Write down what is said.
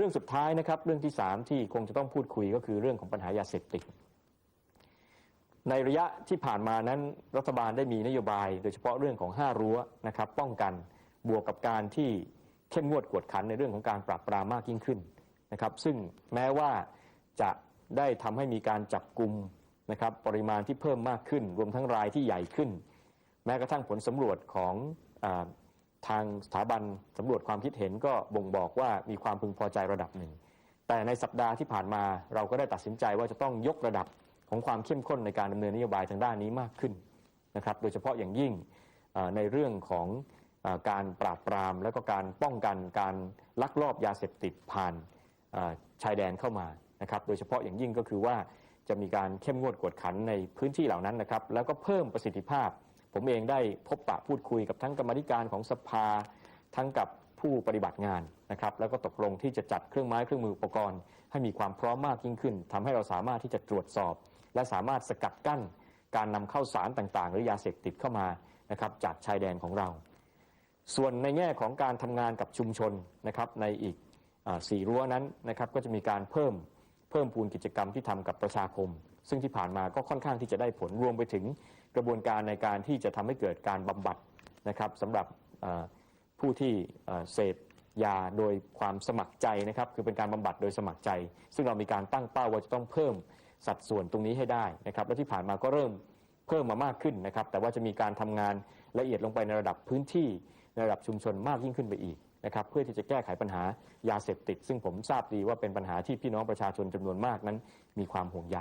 รื่องสุดท้ายนะครับเรื่องที่สามที่คงจะต้องพูดคุยก็คือเรื่องของปัญหายาเสพติดในระยะที่ผ่านมานั้นรัฐบาลได้มีนโยบาย โดยเฉพาะเรื่องของห้ารั้วนะครับป้องกันบวกกับการที่เข้มงวดกวดขันในเรื่องของการปราบปรามมากยิ่งขึ้นนะครับซึ่งแม้ว่าจะได้ทำให้มีการจับกลุ่มนะครับปริมาณที่เพิ่มมากขึ้น รวมทั้งรายที่ใหญ่ขึ้น แม้กระทั่งผลสำรวจของ ทางสถาบันสำรวจความคิดเห็นก็บ่งบอกว่ามีความพึงพอใจระดับหนึ่ง แต่ในสัปดาห์ที่ผ่านมาเราก็ได้ตัดสินใจว่าจะต้องยกระดับของความเข้มข้นในการดำเนินนโยบายทางด้านนี้มากขึ้นนะครับ โดยเฉพาะอย่างยิ่งในเรื่องของการปราบปรามและก็การป้องกันการลักลอบยาเสพติดผ่านชายแดนเข้ามานะครับ โดยเฉพาะอย่างยิ่งก็คือว่าจะมีการเข้มงวดกวดขันในพื้นที่เหล่านั้นนะครับ แล้วก็เพิ่มประสิทธิภาพ ผมเองได้พบปะพูดคุยกับทั้งกรรมธิการของสภา ทั้งกับผู้ปฏิบัติงานนะครับ แล้วก็ตกลงที่จะจัดเครื่องไม้เครื่องมืออุปกรณ์ ให้มีความพร้อมมากยิ่งขึ้นทำให้เราสามารถที่จะตรวจสอบ และสามารถสกัดกั้น การนำเข้าสารต่างๆ หรือยาเสพติดเข้ามานะครับจากชายแดนของเรา ส่วนในแง่ของการทำงานกับชุมชนนะครับในอีกอสี่รั้วนั้นนะครับก็จะมีการเพิ่ม เพิ่มพูนกิจกรรมที่ทำกับประชาคม ซึ่งที่ผ่านมาก็ค่อนข้างที่จะได้ผลรวมไปถึงกระบวนการในการที่จะทำให้เกิดการบำบัดนะครับสำหรับผู้ที่เสพยาโดยความสมัครใจนะครับคือเป็นการบำบัดโดยสมัครใจ ซึ่งเรามีการตั้งเป้าว่าจะต้องเพิ่มสัดส่วนตรงนี้ให้ได้นะครับและที่ผ่านมาก็เริ่มเพิ่มมามากขึ้นนะครับแต่ว่าจะมีการทำงานละเอียดลงไปในระดับพื้นที่ในระดับชุมชนมากยิ่งขึ้นไปอีก นะครับเพื่อที่จะแก้ไขปัญหายาเสพติด ซึ่งผมทราบดีว่าเป็นปัญหาที่พี่น้องประชาชนจำนวนมากนั้นมีความห่วงใย